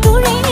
துளை